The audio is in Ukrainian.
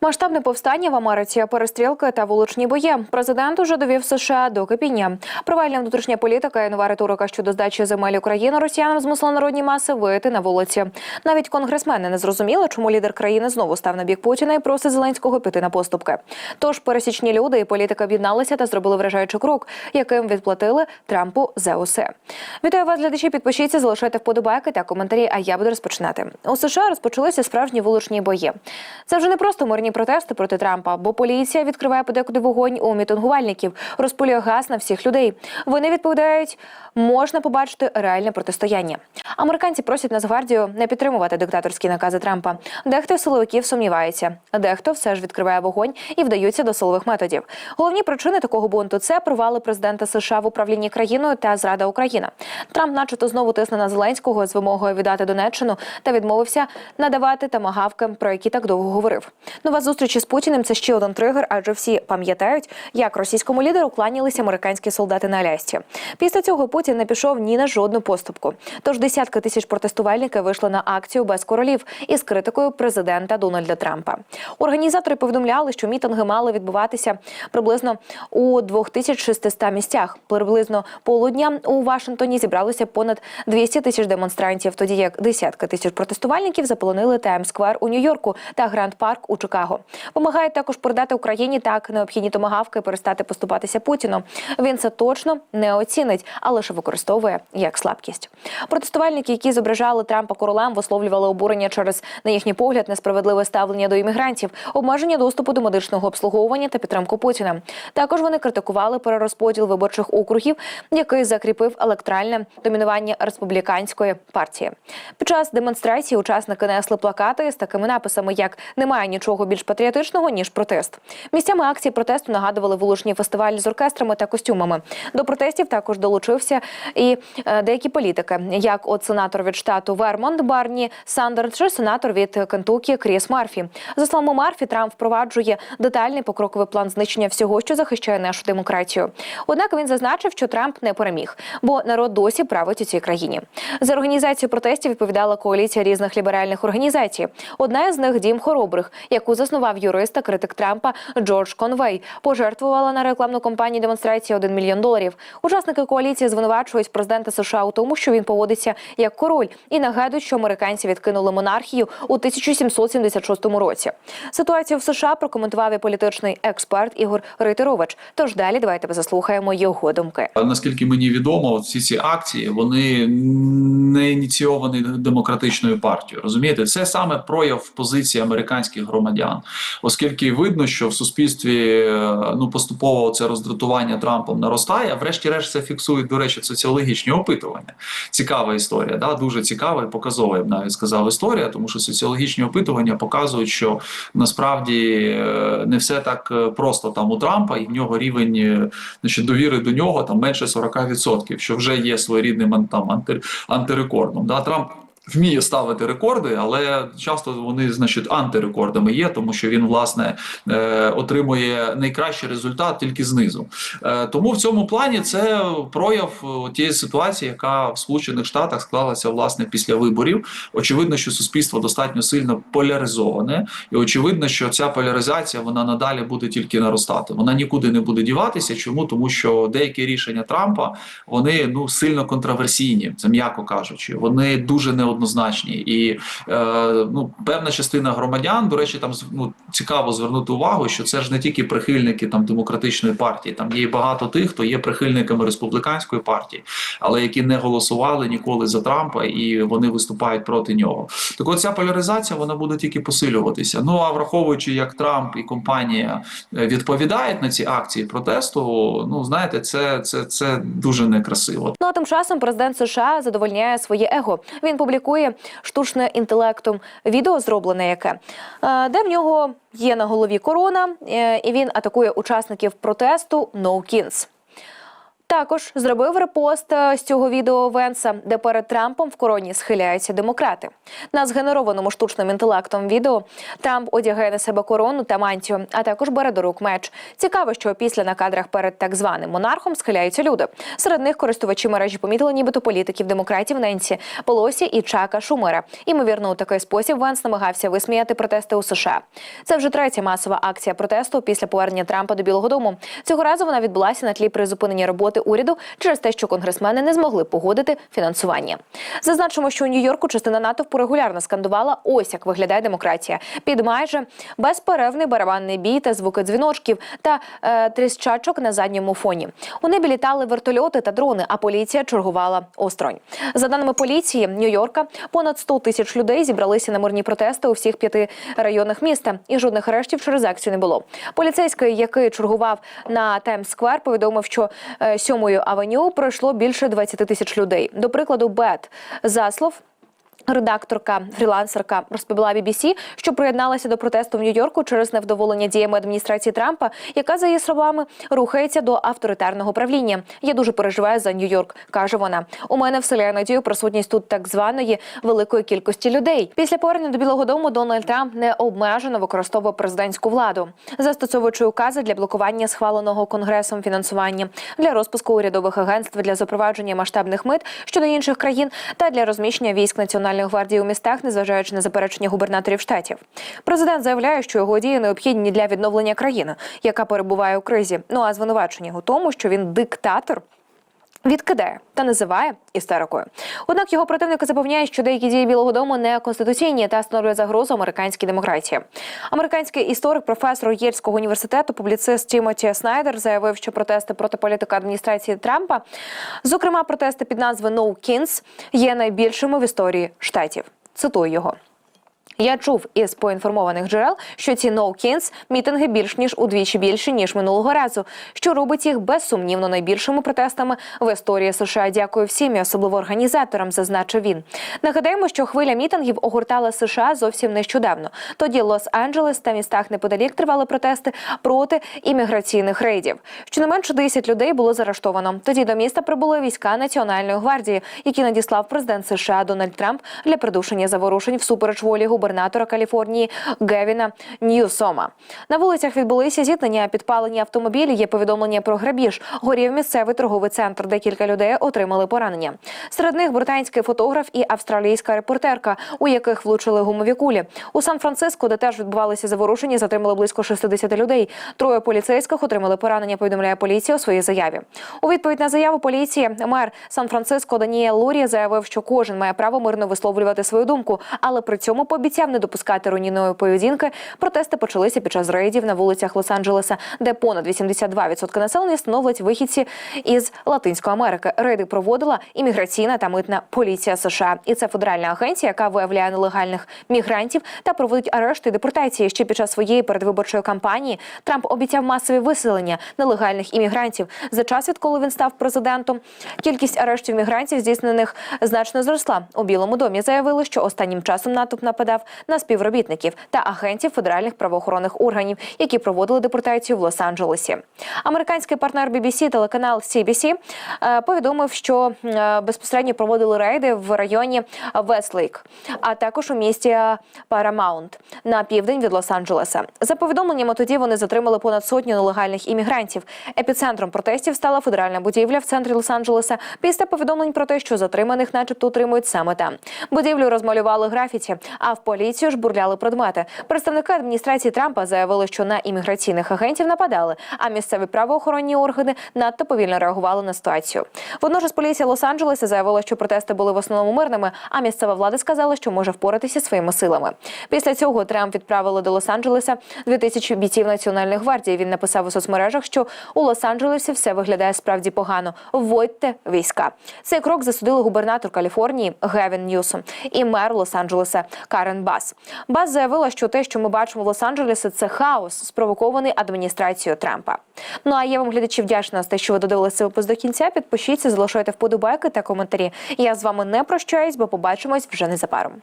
Масштабне повстання в Америці, перестрілки та вуличні бої. Президент уже довів США до кипіння. Провальна внутрішня політика і нова риторика щодо здачі земель України росіянам змусила народні маси вийти на вулиці. Навіть конгресмени не зрозуміли, чому лідер країни знову став на бік Путіна і просить Зеленського піти на поступки. Тож пересічні люди і політика об'єдналися та зробили вражаючий крок, яким відплатили Трампу за усе. Вітаю вас, глядачі. Підпишіться, залишайте вподобайки та коментарі. А я буду розпочинати. У США розпочалися справжні вуличні бої. Це вже не просто мирні протести проти Трампа, бо поліція відкриває подекуди вогонь у мітингувальників, розпалює газ на всіх людей. Вони відповідають, можна побачити реальне протистояння. Американці просять Нацгвардію не підтримувати диктаторські накази Трампа. Дехто силовиків сумнівається, дехто все ж відкриває вогонь і вдаються до силових методів. Головні причини такого бунту це провали президента США в управлінні країною та зрада України. Трамп, начебто, знову тисне на Зеленського з вимогою віддати Донеччину та відмовився надавати тамагавки, про які так довго говорив. Нова зустріч із Путіним це ще один тригер, адже всі пам'ятають, як російському лідеру кланялися американські солдати на Алясці. Після цього Путін не пішов ні на жодну поступку. Тож десятки тисяч протестувальників вийшли на акцію без королів із критикою президента Дональда Трампа. Організатори повідомляли, що мітинги мали відбуватися приблизно у 2600 місцях. Приблизно полудня у Вашингтоні зібралося понад 200 тисяч демонстрантів, тоді як десятки тисяч протестувальників заполонили Таймс-сквер у Нью-Йорку та Гранд Парк у Чикаго. Вимагають також передати Україні так необхідні томагавки, перестати поступатися Путіну. Він це точно не оцінить, а лише використовує як слабкість. Протестувальники, які зображали Трампа королем, висловлювали обурення через на їхній погляд несправедливе ставлення до іммігрантів, обмеження доступу до медичного обслуговування та підтримку Путіна. Також вони критикували перерозподіл виборчих округів, який закріпив електоральне домінування республіканської партії. Під час демонстрації учасники несли плакати з такими написами, як немає нічого більш патріотичного ніж протест. Місцями акції протесту нагадували вуличні фестивалі з оркестрами та костюмами. До протестів також долучився і е, деякі політики, як от сенатор від штату Вермонт Барні Сандер чи сенатор від Кентукі Кріс Марфі. За словами Марфі, Трамп впроваджує детальний покроковий план знищення всього, що захищає нашу демократію. Однак він зазначив, що Трамп не переміг, бо народ досі править у цій країні. За організацію протестів відповідала коаліція різних ліберальних організацій. Одна із них дім хоробрих, яку заснував юрист та критик Трампа Джордж Конвей, пожертвувала на рекламну кампанію демонстрації 1 мільйон доларів. Учасники коаліції звинувачують президента США у тому, що він поводиться як король, і нагадують, що американці відкинули монархію у 1776 році. Ситуацію в США прокоментував і політичний експерт Ігор Рейтерович. Тож далі давайте заслухаємо його думки. Наскільки мені відомо, всі ці акції вони не ініційовані демократичною партією. Розумієте, це саме прояв позиції американських громадян, оскільки видно, що в суспільстві е, ну поступово це роздратування Трампом наростає. Врешті-решт це фіксують до речі, соціологічні опитування. Цікава історія, да дуже цікава і показова, я б навіть сказав, історія, тому що соціологічні опитування показують, що насправді е, не все так е, просто там у Трампа, і в нього рівень значить, довіри до нього там менше 40%, що вже є своєрідним там анти, антирекордом. Да, Трамп вміє ставити рекорди, але часто вони, значить, антирекордами є, тому що він власне е, отримує найкращий результат тільки знизу. Е, тому в цьому плані це прояв е, тієї ситуації, яка в Сполучених Штатах склалася власне після виборів. Очевидно, що суспільство достатньо сильно поляризоване, і очевидно, що ця поляризація вона надалі буде тільки наростати. Вона нікуди не буде діватися. Чому тому, що деякі рішення Трампа вони ну сильно контроверсійні, це м'яко кажучи, вони дуже неоднозначні і е, ну певна частина громадян, до речі, там ну, цікаво звернути увагу, що це ж не тільки прихильники там демократичної партії, там є багато тих, хто є прихильниками республіканської партії, але які не голосували ніколи за Трампа і вони виступають проти нього. Так от ця поляризація вона буде тільки посилюватися. Ну а враховуючи, як Трамп і компанія е, відповідають на ці акції протесту, ну знаєте, це, це, це дуже некрасиво. Ну а тим часом президент США задовольняє своє его. Він публікує штучне інтелектом відео, зроблене яке, е, де в нього є на голові корона, е, і він атакує учасників протесту No Kings. Також зробив репост е, з цього відео Венса, де перед Трампом в короні схиляються демократи. На згенерованому штучним інтелектом відео Трамп одягає на себе корону та мантію, а також бере до рук меч. Цікаво, що після на кадрах перед так званим монархом схиляються люди. Серед них користувачі мережі помітили нібито політиків демократів Ненсі Полосі і Чака Шумера. Імовірно, у такий спосіб Венс намагався висміяти протести у США. Це вже третя масова акція протесту після повернення Трампа до Білого Дому. Цього разу вона відбулася на тлі призупинення роботи уряду через те, що конгресмени не змогли погодити фінансування. Зазначимо, що у Нью-Йорку частина натовпу регулярно скандувала ось як виглядає демократія під майже безперервний барабанний бій та звуки дзвіночків та е, тріщачок на задньому фоні. У небі літали вертольоти та дрони, а поліція чергувала осторонь. За даними поліції Нью-Йорка, понад 100 тисяч людей зібралися на мирні протести у всіх п'яти районах міста, і жодних арештів через акцію не було. Поліцейський, який чергував на Таймс-сквер, повідомив, що е, сьомою авеню пройшло більше 20 тисяч людей. До прикладу, Бет Заслов. Редакторка, фрілансерка розповіла BBC, що приєдналася до протесту в Нью-Йорку через невдоволення діями адміністрації Трампа, яка за її словами рухається до авторитарного правління. Я дуже переживаю за Нью-Йорк, каже вона. У мене вселяє надію присутність тут так званої великої кількості людей. Після повернення до Білого Дому Дональд Трамп не обмежено використовує президентську владу, застосовуючи укази для блокування схваленого конгресом фінансування для розпуску урядових агентств для запровадження масштабних мит щодо інших країн та для розміщення військ національної гвардії у містах, незважаючи на заперечення губернаторів штатів. Президент заявляє, що його дії необхідні для відновлення країни, яка перебуває у кризі. Ну а звинувачення у тому, що він диктатор. Відкидає та називає істерикою. Однак його противники запевняють, що деякі дії Білого Дому не конституційні та становлять загрозу американській демократії. Американський історик, професор Єльського університету, публіцист Тімоті Снайдер заявив, що протести проти політика адміністрації Трампа, зокрема протести під назвою «No Kings», є найбільшими в історії штатів. Цитую його. Я чув із поінформованих джерел, що ці «No Kings» мітинги більш ніж удвічі більші ніж минулого разу, що робить їх безсумнівно найбільшими протестами в історії США. Дякую всім, і особливо організаторам, зазначив він. Нагадаємо, що хвиля мітингів огортала США зовсім нещодавно. Тоді Лос-Анджелес та містах неподалік тривали протести проти імміграційних рейдів. Щонайменше 10 людей було заарештовано. Тоді до міста прибули війська Національної гвардії, які надіслав президент США Дональд Трамп для придушення заворушень всупереч волі губернатора Каліфорнії Гевіна Ньюсома. На вулицях відбулися зіткнення, підпалені автомобілі. Є повідомлення про грабіж. Горів місцевий торговий центр, де кілька людей отримали поранення. Серед них британський фотограф і австралійська репортерка, у яких влучили гумові кулі. У Сан-Франциско, де теж відбувалися заворушення, затримали близько 60 людей. Троє поліцейських отримали поранення. Повідомляє поліція у своїй заяві. У відповідь на заяву поліції мер Сан-Франциско Даніел Лурі заявив, що кожен має право мирно висловлювати свою думку, але при цьому пообіцяв не допускати руйнівної поведінки. Протести почалися під час рейдів на вулицях Лос-Анджелеса, де понад 82% населення становлять вихідці із Латинської Америки. Рейди проводила імміграційна та митна поліція США. І це федеральна агенція, яка виявляє нелегальних мігрантів та проводить арешти і депортації. Ще під час своєї передвиборчої кампанії Трамп обіцяв масові виселення нелегальних іммігрантів. За час, відколи він став президентом, кількість арештів мігрантів, здійснених значно зросла. У Білому домі заявили, що останнім часом натовп нападав на співробітників та агентів федеральних правоохоронних органів, які проводили депортацію в Лос-Анджелесі. Американський партнер BBC, телеканал CBC, е, повідомив, що е, безпосередньо проводили рейди в районі Вестлейк, а також у місті Парамаунт на південь від Лос-Анджелеса. За повідомленнями, тоді вони затримали понад сотню нелегальних іммігрантів. Епіцентром протестів стала федеральна будівля в центрі Лос-Анджелеса після повідомлень про те, що затриманих, начебто, утримують саме там. Будівлю розмалювали графіті, а в поліцію ж бурляли предмети. Представники адміністрації Трампа заявили, що на імміграційних агентів нападали, а місцеві правоохоронні органи надто повільно реагували на ситуацію. Водночас поліція Лос-Анджелеса заявила, що протести були в основному мирними, а місцева влада сказала, що може впоратися своїми силами. Після цього Трамп відправили до Лос-Анджелеса 2000 бійців Національної гвардії. Він написав у соцмережах, що у Лос-Анджелесі все виглядає справді погано. Вводьте війська. Цей крок засудили губернатор Каліфорнії Гевін Ньюсом і мер Лос-Анджелеса Карен Бас. Бас заявила, що те, що ми бачимо в Лос-Анджелесі, це хаос, спровокований адміністрацією Трампа. Ну а я вам глядачі вдячна за те, що ви додивилися випуск до кінця. Підпишіться, залишайте вподобайки та коментарі. Я з вами не прощаюсь, бо побачимось вже незабаром.